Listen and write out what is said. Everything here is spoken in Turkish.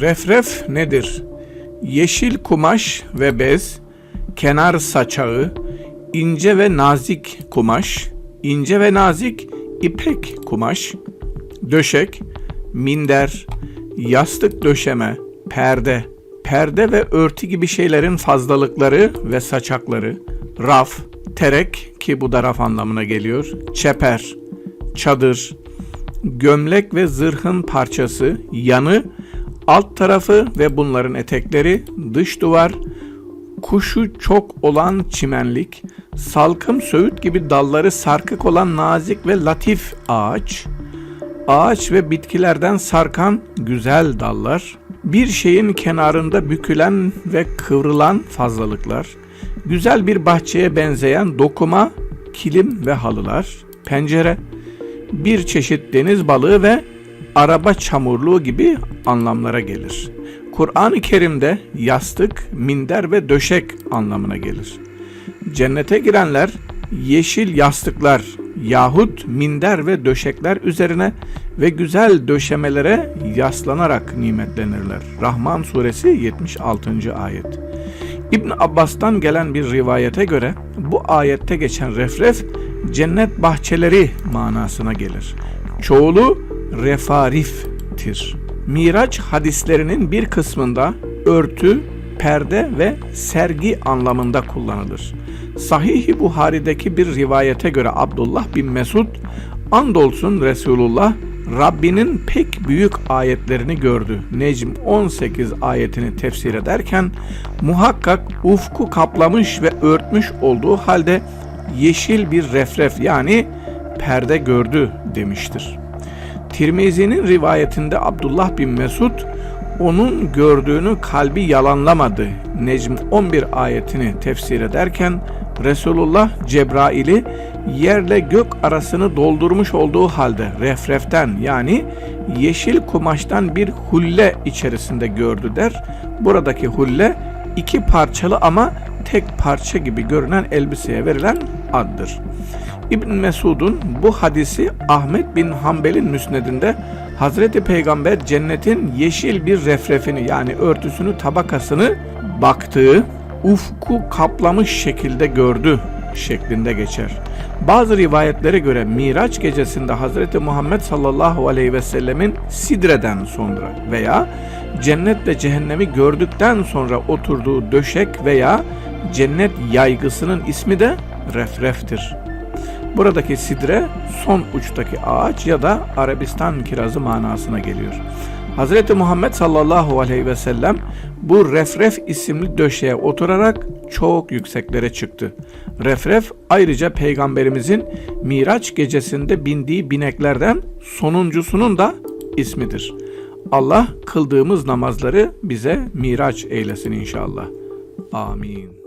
Refref nedir? Yeşil kumaş ve bez, kenar saçağı, ince ve nazik kumaş, ince ve nazik ipek kumaş, döşek, minder, yastık döşeme, perde, perde ve örtü gibi şeylerin fazlalıkları ve saçakları, raf, terek ki bu da raf anlamına geliyor, çeper, çadır, gömlek ve zırhın parçası, yanı, alt tarafı ve bunların etekleri, dış duvar, kuşu çok olan çimenlik, salkım söğüt gibi dalları sarkık olan nazik ve latif ağaç, ağaç ve bitkilerden sarkan güzel dallar, bir şeyin kenarında bükülen ve kıvrılan fazlalıklar, güzel bir bahçeye benzeyen dokuma, kilim ve halılar, pencere, bir çeşit deniz balığı ve araba çamurluğu gibi anlamlara gelir. Kur'an-ı Kerim'de yastık, minder ve döşek anlamına gelir. Cennete girenler yeşil yastıklar yahut minder ve döşekler üzerine ve güzel döşemelere yaslanarak nimetlenirler. Rahman suresi 76. ayet. İbn Abbas'tan gelen bir rivayete göre bu ayette geçen refref cennet bahçeleri manasına gelir. Çoğulu refariftir. Miraç hadislerinin bir kısmında örtü, perde ve sergi anlamında kullanılır. Sahih-i Buhari'deki bir rivayete göre Abdullah bin Mesud, andolsun Resulullah Rabbinin pek büyük ayetlerini gördü. Necm 18 ayetini tefsir ederken muhakkak ufku kaplamış ve örtmüş olduğu halde yeşil bir refref yani perde gördü demiştir. Tirmizi'nin rivayetinde Abdullah bin Mesud onun gördüğünü kalbi yalanlamadı. Necm 11 ayetini tefsir ederken Resulullah Cebrail'i yerle gök arasını doldurmuş olduğu halde refreften yani yeşil kumaştan bir hulle içerisinde gördü der. Buradaki hulle iki parçalı ama tek parça gibi görünen elbiseye verilen addır. İbn Mesud'un bu hadisi Ahmet bin Hanbel'in müsnedinde Hazreti Peygamber cennetin yeşil bir refrefini yani örtüsünü tabakasını baktığı ufku kaplamış şekilde gördü şeklinde geçer. Bazı rivayetlere göre Miraç gecesinde Hazreti Muhammed sallallahu aleyhi ve sellemin Sidre'den sonra veya cennet ve cehennemi gördükten sonra oturduğu döşek veya cennet yaygısının ismi de refreftir. Buradaki sidre son uçtaki ağaç ya da Arabistan kirazı manasına geliyor. Hz. Muhammed sallallahu aleyhi ve sellem bu refref isimli döşeye oturarak çok yükseklere çıktı. Refref ayrıca peygamberimizin Miraç gecesinde bindiği bineklerden sonuncusunun da ismidir. Allah kıldığımız namazları bize miraç eylesin inşallah. Amin.